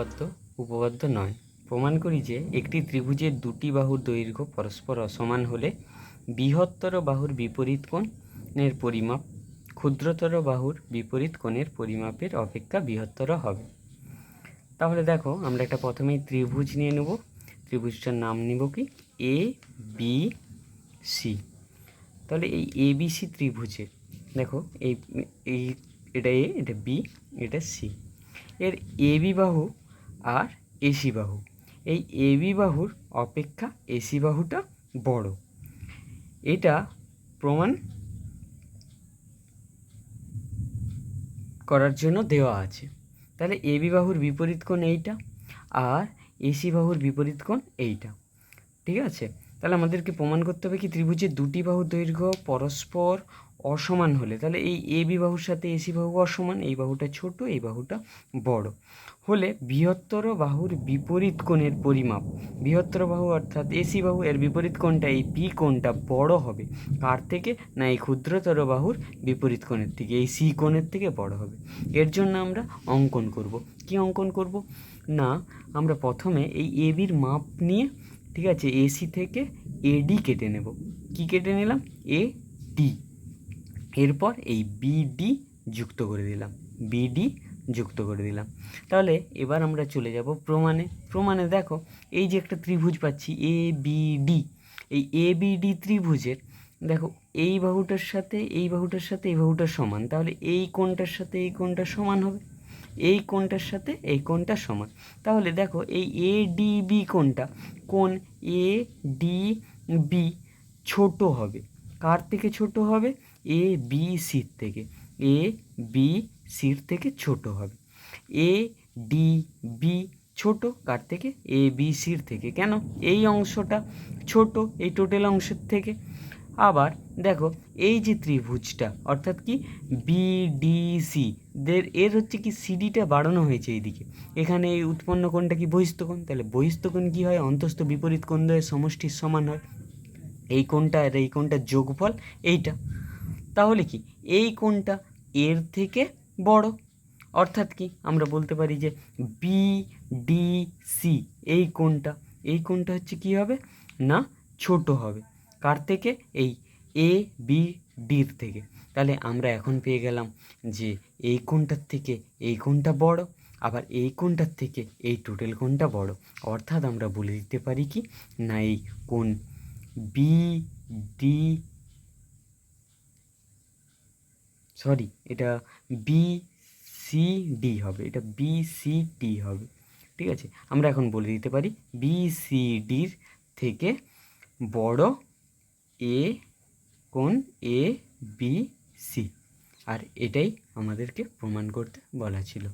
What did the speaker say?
উপপাদ্য উপপাদ্য নয়। প্রমাণ করি যে একটি ত্রিভুজের দুটি বাহুর দৈর্ঘ্য পরস্পর অসমান হলে বৃহত্তর বাহুর বিপরীত কোণের পরিমাপ ক্ষুদ্রতর বাহুর বিপরীত কোণের পরিমাপের অপেক্ষা বৃহত্তর হবে। তাহলে দেখো, আমরা একটা প্রথমেই ত্রিভুজ নিয়ে নেব। ত্রিভুজটার নাম নিব কি? এ বি সি তাহলে এই এ বি সি ত্রিভুজের দেখো, এই এই, এটা এ এটা বি এটা সি এর এ বি বাহু আর এসি বাহু। এই এ বি বাহুর অপেক্ষা এসি বাহুটা বড়। এটা প্রমাণ করার জন্য দেওয়া আছে। তাহলে এ বি বাহুর বিপরীত কোণ এইটা আর এসি বাহুর বিপরীত কোণ এইটা। ঠিক আছে? তাহলে আমাদেরকে প্রমাণ করতে হবে কি ত্রিভুজের দুটি বাহু দৈর্ঘ্য, পরস্পর অসমান হলে, তাহলে এই এ বি বাহুর সাথে এসি বাহু অসমান, এই বাহুটা ছোট, এই বাহুটা বড়। হলে বৃহত্তর বাহুর বিপরীত কোণের পরিমাপ, বৃহত্তর বাহু অর্থাৎ এসি বাহু, এর বিপরীত কোণটা এই পি কোণটা বড় হবে। কার থেকে? না, এই ক্ষুদ্রতর বাহুর বিপরীত কোণের থেকে, এই সি কোণের থেকে বড় হবে। এর জন্য আমরা অঙ্কন করব। কি অঙ্কন করব? না, আমরা প্রথমে এই এ বির মাপ নিয়ে, ঠিক আছে এসি থেকে এডি কেটে নেব। কি কেটে নিলাম? এ ডি এরপর এই বিডি যুক্ত করে দিলাম। বিডি যুক্ত করে দিলাম। তাহলে এবার আমরা চলে যাব প্রমাণে। প্রমাণে দেখো, এই যে একটা ত্রিভুজ পাচ্ছি এ বিডি এই এ বিডি ত্রিভুজের, দেখো, এই বাহুটার সাথে, এই বাহুটার সাথে, এই বাহুটার সমান। তাহলে এই কোণটার সাথে এই কোণটা সমান হবে। এই কোণটার সাথে এই কোণটা সমান। তাহলে দেখো, এই এ ডি বি কোণটা, কোণ এ ডি বি ছোট হবে। কার থেকে ছোট হবে? এ বি সির থেকে। এ বি সির থেকে ছোট হবে। এ ডি বি ছোট, কার থেকে? এ বি সির থেকে। কেন? এই অংশটা ছোট, এই টোটাল অংশের থেকে। আবার দেখো, এই যে ত্রিভুজটা, অর্থাৎ কি? বিডিসি দের, এর হচ্ছে কি সিডিটা বাড়ানো হয়েছে এইদিকে। এখানে এই উৎপন্ন কোণটা কি বহিস্থ কোণ? তাহলে বহিস্থ কোণ কী হয়? অন্তস্থ বিপরীত কোণ দ্বয়ের সমষ্টির সমান হয়। এই কোণটা আর এই কোণটার যোগফল এইটা। তাহলে কি? এই কোণটা এর থেকে বড়। অর্থাৎ কি? আমরা বলতে পারি যে বি ডি সি এই কোণটা এই কোণটা হচ্ছে কি হবে? না, ছোট হবে। কার থেকে? এই এ বি ডির থেকে। তাহলে আমরা এখন পেয়ে গেলাম যে এই কোণটার থেকে এই কোণটা বড়, আবার এই কোণটার থেকে এই টোটাল কোণটা বড়। অর্থাৎ আমরা বলে দিতে পারি কি? না, এই কোণ বি ডি সরি এটা বি সি ডি হবে। এটা বি সি ডি হবে। ঠিক আছে? আমরা এখন বলে দিতে পারি বি সি ডির থেকে বড় এ কোন এ বি সি আর এটাই আমাদেরকে প্রমাণ করতে বলা ছিল।